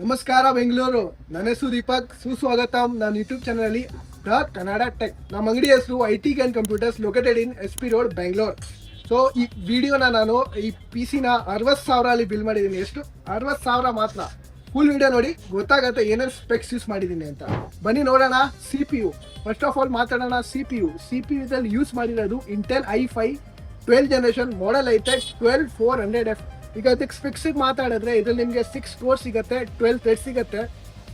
ನಮಸ್ಕಾರ ಬೆಂಗಳೂರು. ನನ್ನ ಹೆಸರು ದೀಪಕ್. ಸುಸ್ವಾಗತಂ. ನನ್ನ YouTube channel the Kannada tech. ನಮ್ಮ ಅಂಗಡಿ ಹೆಸರು I T can computers located in S P road Bengaluru so ಈ ವಿಡಿಯೋನ ನಾನು ಈ ಪಿ ಸಿನ ಅರವತ್ತು ಸಾವಿರ ಅಲ್ಲಿ ಬಿಲ್ ಮಾಡಿದ್ದೀನಿ. ಎಷ್ಟು? ಅರವತ್ತು ಸಾವಿರ ಮಾತ್ರ. ಫುಲ್ ವಿಡಿಯೋ ನೋಡಿ, ಗೊತ್ತಾಗತ್ತೆ ಏನೇನು ಸ್ಪೆಕ್ಸ್ ಯೂಸ್ ಮಾಡಿದ್ದೀನಿ ಅಂತ. ಬನ್ನಿ ನೋಡೋಣ C P U first of all ಮಾತಾಡೋಣ C P U C P ಯುದಲ್ಲಿ use ಮಾಡಿರೋದು Intel I five twelve generation model ಐತೆ ಟ್ವೆಲ್ ಫೋರ್ ಹಂಡ್ರೆಡ್ ಎಫ್ ಈಗ ಅದಕ್ಕೆ ಸ್ಪೆಕ್ಸಿಗೆ ಮಾತಾಡಿದ್ರೆ ಇದ್ರಲ್ಲಿ ನಿಮಗೆ ಸಿಕ್ಸ್ ಕೋರ್ ಸಿಗುತ್ತೆ ಟ್ವೆಲ್ ಥ್ರೆಡ್ ಸಿಗುತ್ತೆ.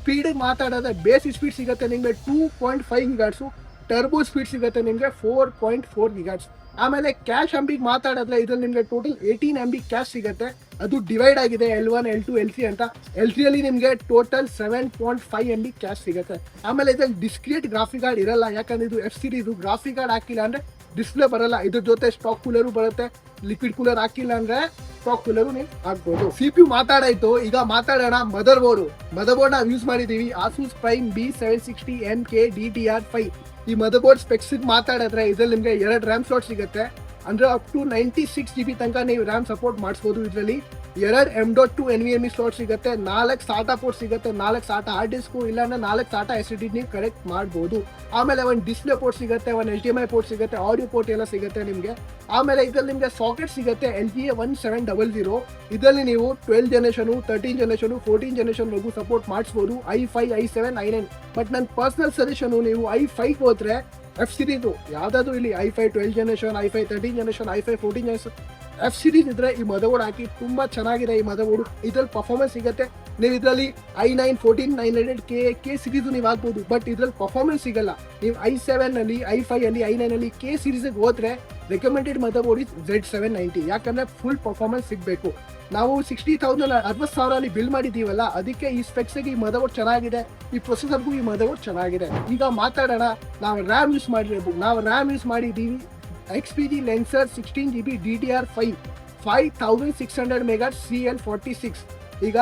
ಸ್ಪೀಡಿಗೆ ಮಾತಾಡಿದ್ರೆ ಬೇಸ್ ಸ್ಪೀಡ್ ಸಿಗುತ್ತೆ ನಿಮಗೆ two point five gigahertz turbo speed ಸಿಗುತ್ತೆ ನಿಮಗೆ ಫೋರ್ ಪಾಯಿಂಟ್ ಫೋರ್ ಗಿಗಾಟ್ಸ್ ಆಮೇಲೆ ಕ್ಯಾಶ್ ಅಂಬಿಗೆ ಮಾತಾಡಿದ್ರೆ ಇದ್ರಲ್ಲಿ ನಿಮಗೆ total eighteen M B cache ಸಿಗುತ್ತೆ. ಅದು ಡಿವೈಡ್ ಆಗಿದೆ L one L two L C ಅಂತ. ಎಲ್ ಅಲ್ಲಿ ನಿಮಗೆ total seven point five M B cache ಸಿಗುತ್ತೆ. ಆಮೇಲೆ ಇದ್ರಲ್ಲಿ ಡಿಸ್ಕ್ರಿಯೇಟ್ ಗ್ರಾಫಿಕ್ ಕಾರ್ಡ್ ಇರಲ್ಲ, ಯಾಕಂದ್ರೆ ಇದು ಎಫ್ ಸಿರೀಸು ಗ್ರಾಫಿಕ್ ಕಾರ್ಡ್ ಹಾಕಿಲ್ಲ ಅಂದ್ರೆ ಡಿಸ್ಪ್ಲೇ ಬರಲ್ಲ. ಇದ್ರ ಜೊತೆ ಸ್ಟಾಕ್ ಕೂಲರು ಬರುತ್ತೆ. ಲಿಕ್ವಿಡ್ ಕೂಲರ್ ಹಾಕಿಲ್ಲ ಅಂದ್ರೆ ಸ್ಟಾಕ್ ಕೂಲರು ನೀವು ಹಾಕ್ಬೋದು. ಸಿ ಪಿ ಯು ಮಾತಾಡಾಯ್ತು. ಈಗ ಮಾತಾಡೋಣ ಮದರ್ ಬೋರ್ಡು ಮದರ್ ಬೋರ್ಡ್ ನಾವು ಯೂಸ್ ಮಾಡಿದೀವಿ. Asus prime B seven sixty N K D T R five ಈ ಮದರ್ ಬೋರ್ಡ್ ಸ್ಪೆಕ್ಸ್ ಮಾತಾಡಿದ್ರೆ ಇದ್ರಲ್ಲಿ ನಿಮಗೆ ಎರಡು ರ್ಯಾಮ್ ಸ್ಲಾಟ್ ಸಿಗುತ್ತೆ. ಅಂದ್ರೆ up to ninety six G B ತನಕ ನೀವು ರ್ಯಾಮ್ ಸಪೋರ್ಟ್ ಮಾಡಿಸ್ಬೋದು ಇದರಲ್ಲಿ. ಎರಡು M dot two N V M E slot ಸಿಗುತ್ತೆ, ನಾಲ್ಕು ಸಾಟಾ ಪೋರ್ಟ್ ಸಿಗುತ್ತೆ, ನಾಲ್ಕು ಸಾಟಾ ಹಾರ್ಡ್ ಡಿಸ್ಕು ಇಲ್ಲಾಂದ್ರೆ ನಾಲ್ಕು ಸಾಟಾ ಎಸ್ ಡಿ ನೀವು ಕನೆಕ್ಟ್ ಮಾಡ್ಬೋದು. ಆಮೇಲೆ ಒಂದು ಡಿಸ್ಪ್ಲೇ ಪೋರ್ಟ್ ಸಿಗುತ್ತೆ, ಒಂದು H D M I port ಸಿಗುತ್ತೆ ಆಡಿಯೋ ಪೋರ್ಟ್ ಎಲ್ಲ ಸಿಗುತ್ತೆ ನಿಮಗೆ. ಆಮೇಲೆ ಇದರಲ್ಲಿ ನಿಮಗೆ ಸಾಕೆಟ್ ಸಿಗುತ್ತೆ L G A one seven double zero ಇದರಲ್ಲಿ ನೀವು twelve generation thirteen generation fourteen ಜನರೇಷನ್ವರೆಗೂ support ಮಾಡಿಸ್ಬೋದು I five I seven I nine but ನನ್ನ ಪರ್ಸನಲ್ ಸಜೆಷನು ನೀವು ಐ ಫೈವ್ ಹೋದ್ರೆ ಎಫ್ ಸಿರೀಸು ಯಾವುದಾದ್ರು ಇಲ್ಲಿ I five twelve generation I five thirteen generation I five fourteen generation F series ಇದ್ರೆ ಈ ಮದಬೋರ್ಡ್ ಹಾಕಿ ತುಂಬಾ ಚೆನ್ನಾಗಿದೆ ಈ ಮದಬೋರ್ಡ್ ಇದ್ರಲ್ಲಿ ಪರ್ಫಾರ್ಮೆನ್ಸ್ ಸಿಗುತ್ತೆ. ನೀವು ಇದರಲ್ಲಿ I nine fourteen nine hundred K K series ನೀವು ಹಾಕ್ಬೋದು. ಬಟ್ ಇದ್ರಲ್ಲಿ ಪರ್ಫಾರ್ಮೆನ್ಸ್ ಸಿಗಲ್ಲ. ನೀವು ಐ ಸೆವೆನ್ ಅಲ್ಲಿ ಐ ಫೈವ್ ಅಲ್ಲಿ ಐ ನೈನ್ ಅಲ್ಲಿ ಕೆ ಸಿರೀಸ್ಗೆ ಹೋದ್ರೆ recommended motherboard is Z seven ninety ಯಾಕಂದ್ರೆ ಫುಲ್ ಪರ್ಫಾರ್ಮೆನ್ಸ್ ಸಿಗಬೇಕು. ನಾವು ಸಿಕ್ಸ್ಟಿ ತೌಸಂಡ್ ಅರವತ್ತು ಸಾವಿರ ಅಲ್ಲಿ ಬಿಲ್ ಮಾಡಿದ್ದೀವಲ್ಲ, ಅದಕ್ಕೆ ಈ ಸ್ಪೆಕ್ಸ್ಗೆ ಈ ಮದಬೋರ್ಡ್ ಚೆನ್ನಾಗಿದೆ. ಈ ಪ್ರೊಸೆಸರ್ಗೂ ಈ ಮದಬೋರ್ಡ್ ಚೆನ್ನಾಗಿದೆ. ಈಗ ಮಾತಾಡೋಣ, ನಾವು ರ್ಯಾಮ್ ಯೂಸ್ ಮಾಡಿರೋದು ನಾವು ರ್ಯಾಮ್ ಯೂಸ್ ಮಾಡಿದ್ದೀವಿ. B D D R five five thousand six hundred mega C L forty six ಈಗ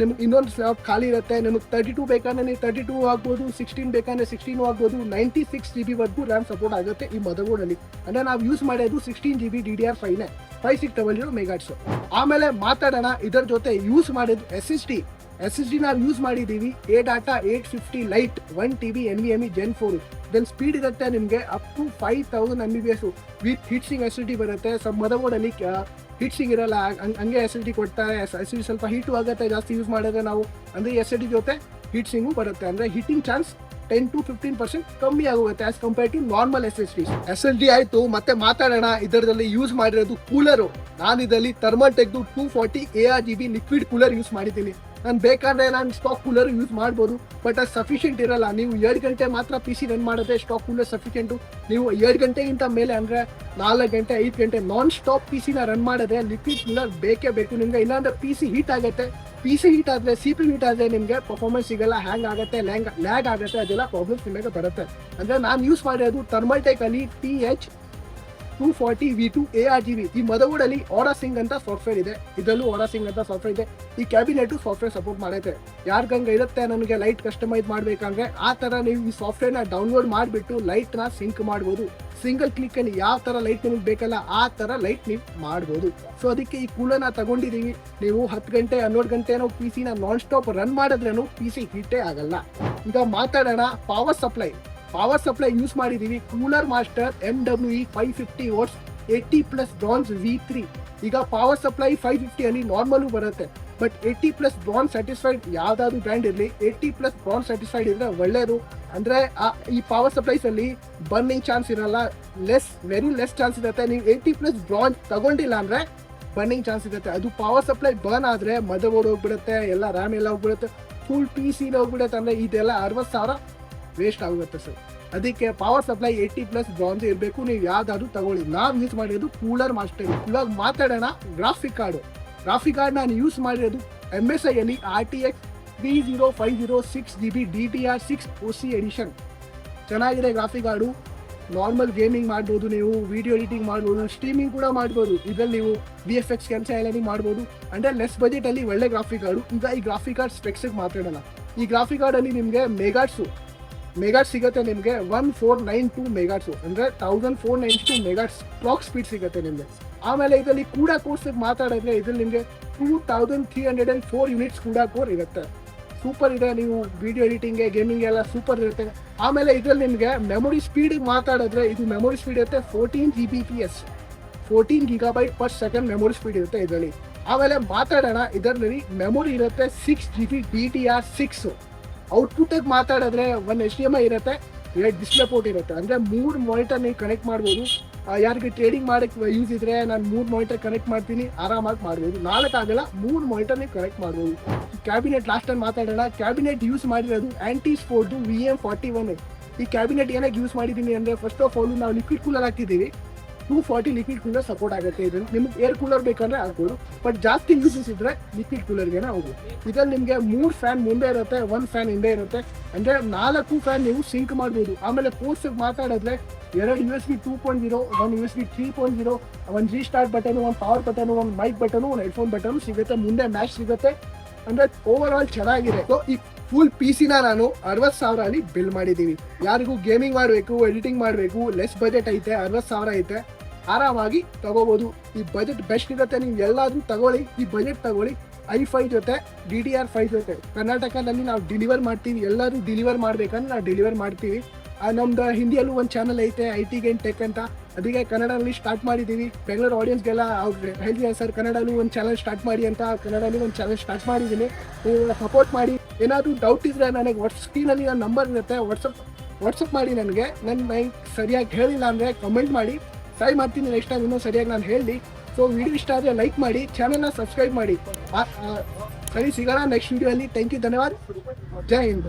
ನಿಮ್ಗೆ ಇನ್ನೊಂದು ಸ್ಲಾಟ್ ಖಾಲಿ ಇರುತ್ತೆ, ನಿಮಗೆ ತರ್ಟಿ ಟೂ ಬೇಕಂದ್ರೆ ನೀವು ತರ್ಟಿ ಟೂ ಆಗ್ಬೋದು ಸಿಕ್ಸ್ಟೀನ್ ಬೇಕಂದ್ರೆ ಸಿಕ್ಸ್ಟೀನ್ ಆಗ್ಬೋದು ನೈಂಟಿ ಸಿಕ್ಸ್ ಜಿ ಬಿವರೆಗೂ ರ್ಯಾಮ್ ಸಪೋರ್ಟ್ ಆಗುತ್ತೆ ಈ ಮದರ್ಬೋರ್ಡಲ್ಲಿ ಅಂದರೆ ನಾವು ಯೂಸ್ ಮಾಡೋದು sixteen G B D D R ಫೈವ್ನೇ five six double zero megahertz ಆಮೇಲೆ ಮಾತಾಡೋಣ, ಇದರ ಜೊತೆ ಯೂಸ್ ಮಾಡಿದ್ದು S S T S S D ನಾವು ಯೂಸ್ ಮಾಡಿದ್ದೀವಿ A data eight fifty lite one T B N V M E gen four then speed ಇರುತ್ತೆ ನಿಮಗೆ up to five thousand M B B S with heatsink acidity ಬರುತ್ತೆ. Some ಮದಬೋರ್ಡಲ್ಲಿ heatsink ಇರಲ್ಲ. ಹಂಗ್- acidity ಕೊಡ್ತಾರೆ ಎಸಿಡಿ ಸ್ವಲ್ಪ heat ಆಗುತ್ತೆ ಜಾಸ್ತಿ ಯೂಸ್ ಮಾಡಿದ್ರೆ ನಾವು, ಅಂದರೆ ಎಸಿಡಿ ಜೊತೆ ಹೀಟ್ಸಿಂಗು ಬರುತ್ತೆ. ಅಂದರೆ heating chance ten to fifteen percent ಕಮ್ಮಿ ಆಗುತ್ತೆ as compare to normal S S D S S D ಆಯ್ತು, ಮತ್ತೆ ಮಾತಾಡೋಣ. ಇದರಲ್ಲಿ ಯೂಸ್ ಮಾಡಿರೋದು ಕೂಲರು ನಾನು ಇದರಲ್ಲಿ ಥರ್ಮಲ್ ತೆಗೆದು two forty A R G B liquid cooler use ಮಾಡಿದ್ದೀನಿ. ನಾನು ಬೇಕಾದ್ರೆ ನಾನು ಸ್ಟಾಕ್ ಕೂಲರ್ ಯೂಸ್ ಮಾಡ್ಬೋದು ಬಟ್ ಅದು ಸಫಿಷಿಯೆಂಟ್ ಇರಲ್ಲ. ನೀವು ಎರಡು ಗಂಟೆ ಮಾತ್ರ ಪಿ ಸಿ ರನ್ ಮಾಡಿದ್ರೆ ಸ್ಟಾಕ್ ಕೂಲರ್ ಸಫಿಷಿಯೆಂಟು ನೀವು ಎರಡು ಗಂಟೆಗಿಂತ ಮೇಲೆ ಅಂದರೆ ನಾಲ್ಕು ಗಂಟೆ, ಐದು ಗಂಟೆ ನಾನ್ ಸ್ಟಾಪ್ ಪಿ ಸಿನ ರನ್ ಮಾಡಿದ್ರೆ ಲಿಕ್ವಿಡ್ ಕೂಲರ್ ಬೇಕೇ ಬೇಕು. ನಿಮಗೆ ಇಲ್ಲಾಂದ್ರೆ ಪಿ ಸಿ ಹೀಟ್ ಆಗುತ್ತೆ. ಪಿ ಸಿ ಹೀಟ್ ಆದರೆ ಸಿ ಪಿ ಹೀಟ್ ನಿಮಗೆ ಪರ್ಫಾರ್ಮೆನ್ಸ್ ಸಿಗಲ್ಲ ಹ್ಯಾಂಗ್ ಆಗುತ್ತೆ ಲ್ಯಾಂಗ್ ಲ್ಯಾಗ್ ಆಗುತ್ತೆ, ಅದೆಲ್ಲ ಪ್ರಾಬ್ಲಮ್ಸ್ ನಿಮಗೆ ಬರುತ್ತೆ. ಅಂದರೆ ನಾನು ಯೂಸ್ ಮಾಡಿರೋದು ಥರ್ಮಲ್ ಅಲ್ಲಿ T H two forty V two A R G B ಈ ಮದಬೋರ್ಡ್ ಅಲ್ಲಿ ಓರಾ ಸಿಂಗ್ ಅಂತ ಸಾಫ್ಟ್ವೇರ್ ಇದೆ. ಇದರಲ್ಲೂ ಓರಾ ಸಿಂಗ್ ಅಂತ ಸಾಫ್ಟ್ವೇರ್ ಇದೆ. ಈ ಕ್ಯಾಬಿನೆಟ್ ಸಾಫ್ಟ್ವೇರ್ ಸಪೋರ್ಟ್ ಮಾಡುತ್ತೆ ಹಂಗ ಇರುತ್ತೆ ನನಗೆ ಲೈಟ್ ಕಸ್ಟಮೈಸ್ ಮಾಡ್ಬೇಕಂದ್ರೆ ಆ ತರ ನೀವು ಈ ಸಾಫ್ಟ್ವೇರ್ನ ಡೌನ್ಲೋಡ್ ಮಾಡಿಬಿಟ್ಟು ಲೈಟ್ನ ಸಿಂಕ್ ಮಾಡ್ಬೋದು. ಸಿಂಗಲ್ ಕ್ಲಿಕ್ ಅಲ್ಲಿ ಯಾವ ತರ ಲೈಟ್ ನಿಮಗೆ ಬೇಕಲ್ಲ ಆ ತರ ಲೈಟ್ ನೀವು ಮಾಡ್ಬೋದು. ಸೊ ಅದಕ್ಕೆ ಈ ಕೂಲರ್ನ ತಗೊಂಡಿದೀವಿ. ನೀವು ಹತ್ತು ಗಂಟೆ ಹನ್ನೆರಡು ಗಂಟೆ ಪಿ ಸಿನ ನಾನ್ ಸ್ಟಾಪ್ ರನ್ ಮಾಡಿದ್ರೂ ಪಿ ಸಿ ಹೀಟೇ ಆಗಲ್ಲ. ಈಗ ಮಾತಾಡೋಣ power supply power supply use ಮಾಡಿದೀವಿ. Cooler master M W E five fifty watts eighty plus bronze V three ಈಗ ಪವರ್ ಸಪ್ಲೈ ಫೈವ್ ಫಿಫ್ಟಿ ಅಲ್ಲಿ ನಾರ್ಮಲು ಬರುತ್ತೆ. But eighty plus bronze satisfied ಯಾವ್ದಾದ್ರು ಬ್ರ್ಯಾಂಡ್ ಇರಲಿ ಏಯ್ಟಿ ಪ್ಲಸ್ ಬ್ರಾನ್ ಸ್ಯಾಟಿಸ್ಫೈಡ್ ಇದ್ರೆ ಒಳ್ಳೇದು. ಅಂದ್ರೆ ಈ ಪವರ್ ಸಪ್ಲೈಸ್ ಅಲ್ಲಿ ಬರ್ನಿಂಗ್ ಚಾನ್ಸ್ ಇರಲ್ಲ. ಲೆಸ್ ವೆರಿ ಲೆಸ್ ಚಾನ್ಸ್ ಇರುತ್ತೆ. ನೀವು ಏಯ್ಟಿ ಪ್ಲಸ್ ಬ್ರಾನ್ ತಗೊಂಡಿಲ್ಲ ಅಂದ್ರೆ ಬರ್ನಿಂಗ್ ಚಾನ್ಸ್ ಇರುತ್ತೆ. ಅದು ಪವರ್ ಸಪ್ಲೈ ಬರ್ನ್ ಆದ್ರೆ ಮದರ್ ಬೋರ್ಡ್ ಹೋಗ್ಬಿಡುತ್ತೆ, ಎಲ್ಲ ರ್ಯಾಮ್ ಎಲ್ಲ ಹೋಗ್ಬಿಡುತ್ತೆ ಫುಲ್ ಪಿ ಸಿ ಹೋಗ್ಬಿಡುತ್ತೆ ಅಂದ್ರೆ ಇದೆಲ್ಲ ಅರವತ್ತು ಸಾವಿರ ವೇಸ್ಟ್ ಆಗುತ್ತೆ ಸರ್. ಅದಕ್ಕೆ power supply eighty plus bronze ಇರಬೇಕು. ನೀವು ಯಾವ್ದಾದ್ರು ತಗೊಳ್ಳಿ. ನಾವು ಯೂಸ್ ಮಾಡಿರೋದು ಕೂಲರ್ ಮಾಸ್ಟರ್. ಇವಾಗ ಮಾತಾಡೋಣ ಗ್ರಾಫಿಕ್ ಕಾರ್ಡು ಗ್ರಾಫಿಕ್ ಕಾರ್ಡ್ ನಾನು ಯೂಸ್ ಮಾಡಿರೋದು ಎಂ ಎಸ್ ಐ ಅಲ್ಲಿ R T X three zero five zero six G B D T R six O C edition ಚೆನ್ನಾಗಿದೆ ಗ್ರಾಫಿಕ್ ಕಾರ್ಡು ನಾರ್ಮಲ್ ಗೇಮಿಂಗ್ ಮಾಡ್ಬೋದು ನೀವು video editing ಮಾಡ್ಬೋದು streaming ಕೂಡ ಮಾಡ್ಬೋದು. ಇದರಲ್ಲಿ ನೀವು ಬಿ ಎಫ್ ಎಕ್ಸ್ ಕೆಲಸ ಎಲ್ಲ ಮಾಡ್ಬೋದು. ಅಂದರೆ ಲೆಸ್ ಬಜೆಟಲ್ಲಿ ಒಳ್ಳೆ ಗ್ರಾಫಿಕ್ ಕಾರ್ಡು ಈಗ ಈ ಗ್ರಾಫಿಕ್ ಕಾರ್ಡ್ ಸ್ಪೆಕ್ಸಿಗೆ ಮಾತಾಡೋಣ. ಈ ಗ್ರಾಫಿಕ್ ಕಾರ್ಡಲ್ಲಿ ನಿಮಗೆ ಮೆಗಾಟ್ಸು ಮೆಗಾಟ್ ಸಿಗುತ್ತೆ ನಿಮಗೆ one four nine two megahertz. ಅಂದರೆ thousand four nine two megahertz clock speed ಸಿಗುತ್ತೆ ನಿಮಗೆ. ಆಮೇಲೆ ಇದರಲ್ಲಿ ಕೂಡ ಕೋರ್ಸ್ ಮಾತಾಡಿದ್ರೆ ಇದ್ರಲ್ಲಿ ನಿಮಗೆ two thousand three hundred and four units ಕೂಡ ಕೋರ್ ಇರುತ್ತೆ. ಸೂಪರ್ ಇದೆ, ನೀವು ವಿಡಿಯೋ ಎಡಿಟಿಂಗ್ಗೆ ಗೇಮಿಂಗ್ ಎಲ್ಲ ಸೂಪರ್ ಇರುತ್ತೆ. ಆಮೇಲೆ ಇದರಲ್ಲಿ ನಿಮಗೆ ಮೆಮೊರಿ ಸ್ಪೀಡಿಗೆ ಮಾತಾಡಿದ್ರೆ ಇದು ಮೆಮೊರಿ ಸ್ಪೀಡ್ ಇರುತ್ತೆ fourteen G B P S fourteen gigabyte per second memory speed ಇರುತ್ತೆ ಇದರಲ್ಲಿ. ಆಮೇಲೆ ಮಾತಾಡೋಣ, ಇದರಲ್ಲಿ ಮೆಮೊರಿ ಇರುತ್ತೆ six G B D T R six ಔಟ್ಪುಟ್ಟಿಗೆ ಮಾತಾಡಿದ್ರೆ one H D M I ಇರುತ್ತೆ ಎರಡು ಡಿಸ್ಪ್ಲೇ ಪೋರ್ಟ್ ಇರುತ್ತೆ. ಅಂದರೆ ಮೂರು ಮಾನಿಟರ್ ನೀವು ಕನೆಕ್ಟ್ ಮಾಡ್ಬೋದು. ಯಾರಿಗೆ ಟ್ರೇಡಿಂಗ್ ಮಾಡಕ್ಕೆ ಯೂಸ್ ಇದ್ರೆ ನಾನು ಮೂರು ಮಾನಿಟರ್ ಕನೆಕ್ಟ್ ಮಾಡ್ತೀನಿ, ಆರಾಮಾಗಿ ಮಾಡ್ಬೋದು. ನಾಲ್ಕು ಆಗಲ್ಲ, ಮೂರು ಮಾನಿಟರ್ ನೀವು ಕನೆಕ್ಟ್ ಮಾಡ್ಬೋದು. ಕ್ಯಾಬಿನೆಟ್ ಲಾಸ್ಟ್ ಟೈಮ್ ಮಾತಾಡೋಣ ಕ್ಯಾಬಿನೆಟ್ ಯೂಸ್ ಮಾಡಿರೋದು Ant Esports V M forty one ಈ ಕ್ಯಾಬಿನೆಟ್ ಏನಕ್ಕೆ ಯೂಸ್ ಮಾಡಿದ್ದೀನಿ ಅಂದರೆ ಫಸ್ಟ್ ಆಫ್ ಆಲ್ ನಾವು liquid cooler ಹಾಕ್ತಿದ್ದೀವಿ. Two forty liquid cooler support ಆಗುತ್ತೆ. ಇದನ್ನು ನಿಮ್ಗೆ ಏರ್ ಕೂಲರ್ ಬೇಕಂದ್ರೆ ಆಗ್ಬೋದು. ಬಟ್ ಜಾಸ್ತಿ ಯೂಸಸ್ ಇದ್ರೆ ಲಿಕ್ವಿಡ್ ಕೂಲರ್ಗೆ ಹೋಗ್ಬೋದು ಇದ್ರಲ್ಲಿ ನಿಮಗೆ ಮೂರು ಫ್ಯಾನ್ ಮುಂದೆ ಇರುತ್ತೆ ಒಂದು ಫ್ಯಾನ್ ಹಿಂದೆ ಇರುತ್ತೆ. ಅಂದರೆ ನಾಲ್ಕು ಫ್ಯಾನ್ ನೀವು ಸಿಂಕ್ ಮಾಡ್ಬೋದು. ಆಮೇಲೆ ಪೋರ್ಟ್ಸ್ ಮಾತಾಡಿದ್ರೆ ಎರಡು U S B two point zero one U S B three point zero ಒಂದು ಜಿ ಸ್ಟಾರ್ಟ್ ಬಟನ್ ಒಂದು ಪವರ್ ಬಟನ್ ಒಂದು ಮೈಕ್ ಬಟನ್ ಒಂದು ಹೆಡ್ಫೋನ್ ಬಟನ್ ಸಿಗುತ್ತೆ. ಮುಂದೆ ಮ್ಯಾಚ್ ಸಿಗುತ್ತೆ. ಅಂದರೆ ಓವರ್ ಆಲ್ ಚೆನ್ನಾಗಿದೆ. ಸೊ ಈ ಫುಲ್ ಪಿ ಸಿನ ನಾನು ಅರವತ್ತು ಸಾವಿರ ಅಲ್ಲಿ ಬಿಲ್ ಮಾಡಿದ್ದೀನಿ. ಯಾರಿಗೂ ಗೇಮಿಂಗ್ ಮಾಡಬೇಕು ಎಡಿಟಿಂಗ್ ಮಾಡಬೇಕು ಲೆಸ್ ಬಜೆಟ್ ಐತೆ, ಅರವತ್ತು ಸಾವಿರ ಐತೆ. ಆರಾಮಾಗಿ ತಗೋಬೋದು. ಈ ಬಜೆಟ್ ಬೆಸ್ಟ್ ಇರುತ್ತೆ ನೀವು ಎಲ್ಲಾದ್ರೂ ತಗೊಳ್ಳಿ. ಈ ಬಜೆಟ್ ತಗೊಳ್ಳಿ. ಐ ಫೈ ಜೊತೆ ಡಿ ಡಿ ಆರ್ ಫೈ ಜೊತೆ. ಕರ್ನಾಟಕದಲ್ಲಿ ನಾವು ಡಿಲಿವರ್ ಮಾಡ್ತೀವಿ. ಎಲ್ಲರೂ ಡಿಲಿವರ್ ಮಾಡ್ಬೇಕಂದ್ರೆ ನಾವು ಡಿಲಿವರ್ ಮಾಡ್ತೀವಿ. ನಮ್ದು ಹಿಂದಿಯಲ್ಲೂ ಒಂದು ಚಾನಲ್ ಐತೆ ಐ ಟಿ ಗೇನ್ ಟೆಕ್ ಅಂತ. ಅದಕ್ಕೆ ಕನ್ನಡದಲ್ಲಿ ಸ್ಟಾರ್ಟ್ ಮಾಡಿದ್ದೀವಿ. ಬೆಂಗಳೂರು ಆಡಿಯನ್ಸ್ಗೆಲ್ಲ ಅವ್ರು ಹೇಳ್ತೀವಿ ಸರ್, ಕನ್ನಡಲ್ಲೂ ಒಂದು ಚಾನಲ್ ಸ್ಟಾರ್ಟ್ ಮಾಡಿ ಅಂತ. ಕನ್ನಡಲ್ಲಿ ಒಂದು ಚಾನಲ್ ಸ್ಟಾರ್ಟ್ ಮಾಡಿದ್ದೀನಿ. ನೀವು ಸಪೋರ್ಟ್ ಮಾಡಿ. ಏನಾದರೂ ಡೌಟ್ ಇದ್ದರೆ ನನಗೆ ವಾಟ್ಸ್ ಸ್ಕ್ರೀನಲ್ಲಿ ನನ್ನ ನಂಬರ್ ಇರುತ್ತೆ. ವಾಟ್ಸಪ್ ವಾಟ್ಸಪ್ ಮಾಡಿ ನನಗೆ. ನನ್ನ ಮೈಂಡ್ ಸರಿಯಾಗಿ ಹೇಳಿಲ್ಲ ಅಂದರೆ ಕಮೆಂಟ್ ಮಾಡಿ. ಟ್ರೈ ಮಾಡ್ತೀನಿ ನೆಕ್ಸ್ಟ್ ಟೈಮ್ ಇನ್ನೂ ಸರಿಯಾಗಿ ನಾನು ಹೇಳಿ ಸೊ ವಿಡಿಯೋ ಇಷ್ಟ ಆದರೆ ಲೈಕ್ ಮಾಡಿ ಚಾನಲ್ನ ಸಬ್ಸ್ಕ್ರೈಬ್ ಮಾಡಿ. ಸರಿ, ಸಿಗೋಣ ನೆಕ್ಸ್ಟ್ ವಿಡಿಯೋಲಿ ಥ್ಯಾಂಕ್ ಯು ಧನ್ಯವಾದ. ಜೈ ಹಿಂದ್.